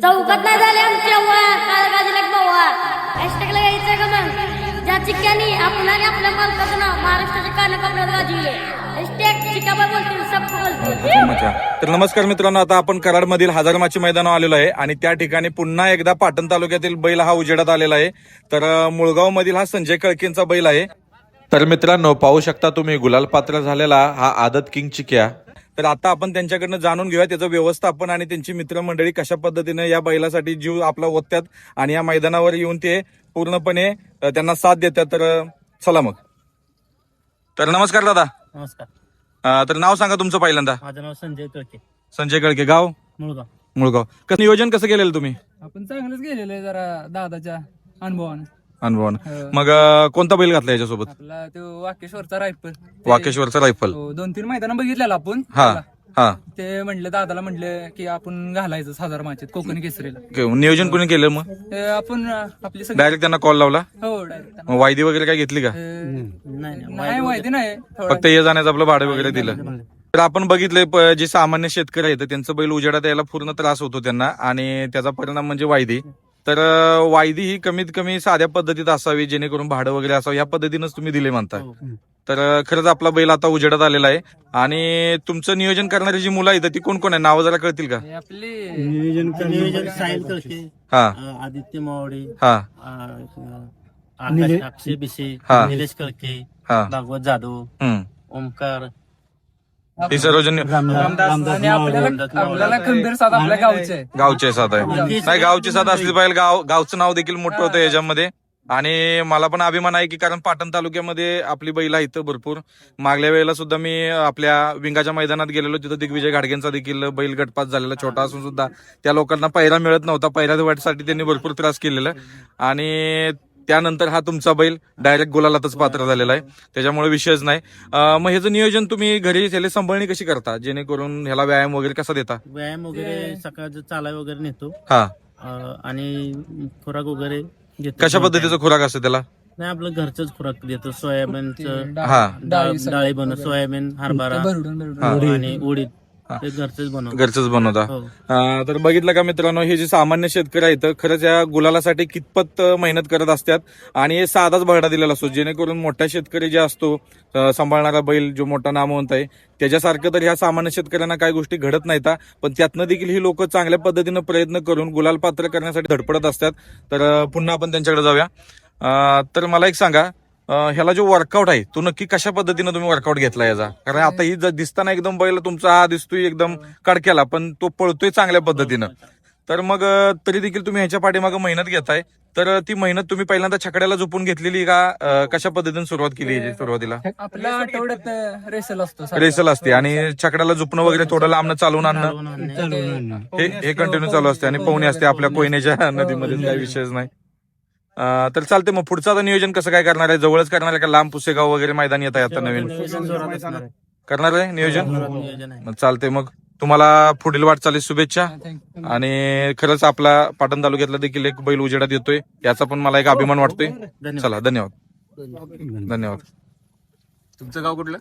चौकात नाही झाले आमच्या हॅशटॅगला यायचं का मग? ज्या चिक्क्यानी आपणाने आपल्या मालकाचं नाव महाराष्ट्राच्या कानाकोपऱ्यात गाजविले. हॅशटॅग चिकाबा बोलतील सबको बोलतील. मजा. तर नमस्कार मित्रांनो आता आपण कराडमधील हजारमाची मैदानावर आलेलो आहे आणि त्या ठिकाणी पुन्हा एकदा पाटण तालुक्यातील बैल हा उजेडात आलेला आहे. तर मुळगाव मधील हा संजय कळकेंचा बैल आहे. तर मित्रांनो पाहू शकता तुम्ही गुलाल पात्र झालेला हा आदत किंग चिक्या तर आता आपण त्यांच्याकडनं जाणून घेऊया त्याचं व्यवस्थापन आणि त्यांची मित्रमंडळी कशा पद्धतीने या बैलासाठी जीव आपला ओततात आणि या मैदानावर येऊन ते पूर्णपणे त्यांना साथ देतात. तर चला मग. तर नमस्कार दादा. नमस्कार. अ, तर नाव सांगा तुमचं पहिल्यांदा. माझं नाव संजय कळके संजय कळके गाव? मुळगाव. मुळगाव. कसं नियोजन कसं केलेलं तुम्ही? आपण चांगलंच गेलेलो आहे जरा दादाच्या अनुभवानं. अनुभवान हो. मग अं, कोणता बैल घातला याच्यासोबत? आपला तो वाकेश्वरचा रायफल. वाकेश्वरचा रायफल. हो, दोन तीन मैदान बघितलेलं आपण. हा त्याला. हा. ते म्हणले दादाला म्हणले की आपण घालायचं हजार माचेत कोकणी केसरीला. नियोजन कोणी केलं मग? ते आपण अं, आपली सगळी डायरेक्ट त्यांना कॉल लावला? हो डायरेक्ट मग वायदी वगैरे काय घेतली का? नाही नाही माहिती नाही. थोडं फक्त ये जाण्याचं आपलं भाडं वगैरे दिलं. तर आपण बघितलंय प- जे सामान्य शेतकरी आहेत त्यांचं बैल उजेडात यायला पूर्ण त्रास होतो त्यांना आणि त्याचा परिणाम म्हणजे वायदी. तर वायदी ही कमीत कमी साध्या पद्धतीत असावी जेणेकरून भाडं वगैरे असावं. या पद्धतीनंच तुम्ही दिले म्हणता हो. तर अं, खरंच आपला बैल आता उजेडात आलेला आहे. आणि तुमचं नियोजन करणारी जी मुलं आहेत ती कोण कोण आहे नावं जरा कळतील का? हे आपली नियोजन साहिल कळके हा. आदित्य मावडे हा. आकाश अक्षय बिसे हा. निलेश कळके हा. भागवत जाधव ओमकार ही सर्वजण रामदास आणि आपल्याला आपल्याला खंबीर साथ आपल्या गावचे आहे. गावचे. साथ आहे. नाही गावची साथ असली पाहिजे. गाव गावचं नाव देखील मोठं होतं याच्यामध्ये. आणि मला पण अभिमान आहे की कारण पाटण तालुक्यामध्ये आपली बैल आहेत भरपूर. मागल्या वेळेला सुद्धा मी आपल्या विंगाच्या मैदानात गेलेलो. तिथं दिग्विजय घाडगेंचा देखील बैल गटपास झालेला छोटा असून सुद्धा. त्या लोकांना पैरा मिळत नव्हता. पैरा वाटसाठी त्यांनी भरपूर त्रास केलेला. आणि त्यानंतर हा तुमचा बैल डायरेक्ट गुलालातच पात्र झालेला आहे. त्याच्यामुळे विषयच नाही. अं, मग ह्याचं नियोजन तुम्ही घरी त्याला सांभाळणी कशी करता? जेणेकरून ह्याला व्यायाम वगैरे कसा देता? व्यायाम वगैरे सकाळचं चालाय वगैरे नेतो. हा. आणि खुराक वगैरे घेतो कशा पद्धतीचा खुराक असतो त्याला? नाही आपलं घरचंच खुराक देतो. सोयाबीनचं डाळ- हा. डाळी सगळं. डाळी बनव सोयाबीन हरभरा आणि उडीद. घरचंच बनवतो घरचंच बनवता हो. अं, तर बघितलं का मित्रांनो हे जे सामान्य शेतकरी आहेत खरंच या गुलालासाठी कितपत अं, मेहनत करत असतात आणि हे साधाच भरडा दिलेला असतो. जेणेकरून मोठा शेतकरी जे असतो अं, सांभाळणारा बैल जो मोठा नामवंत आहे त्याच्यासारखं तर ह्या सामान्य शेतकऱ्यांना काही गोष्टी घडत नाहीत हा. पण त्यातनं देखील ही लोक चांगल्या पद्धतीनं प्रयत्न करून गुलाल पात्र करण्यासाठी धडपडत असतात. तर अं, पुन्हा आपण त्यांच्याकडे जाऊया. अं, तर मला एक सांगा ह्याला जो वर्कआउट आहे तो नक्की कशा पद्धतीनं तुम्ही वर्कआउट घेतला याचा? कारण आता ही दिसताना एकदम बैल तुमचा हा दिसतोय एकदम कडक्याला पण तो पळतोय चांगल्या पद्धतीनं. तर मग तरी देखील तुम्ही ह्याच्या पाठीमागे मेहनत घेताय. तर ती मेहनत तुम्ही पहिल्यांदा छकड्याला झोपून घेतलेली का कशा पद्धतीने सुरुवात केली सुरुवातीला? आपल्या आठवड्यात रेसल असतो सारखा. रेसल असते आणि छकड्याला झोपणं वगैरे थोडं लांबनं चालून आणणं. चालवून आणणे. हे हे कंटिन्यू चालू असते आणि पोहणी असते आपल्या कोयनेच्या नदीमध्ये काही विषयच नाही. तर चालते मग पुढचं आता नियोजन कसं काय करणार आहे? जवळच करणार आहे का लांब पुसेगाव वगैरे मैदान येत आहे आता नवीन. करणार आहे. नियोजन? आहे. मग चालते मग तुम्हाला पुढील वाटचालीस शुभेच्छा. आणि खरंच आपला पाटण तालुक्यातला देखील एक बैल उजेडात येतोय. याचा पण मला एक अभिमान वाटतोय. धन्यवाद. चला धन्यवाद. धन्यवाद. तुमचं गाव कुठलं?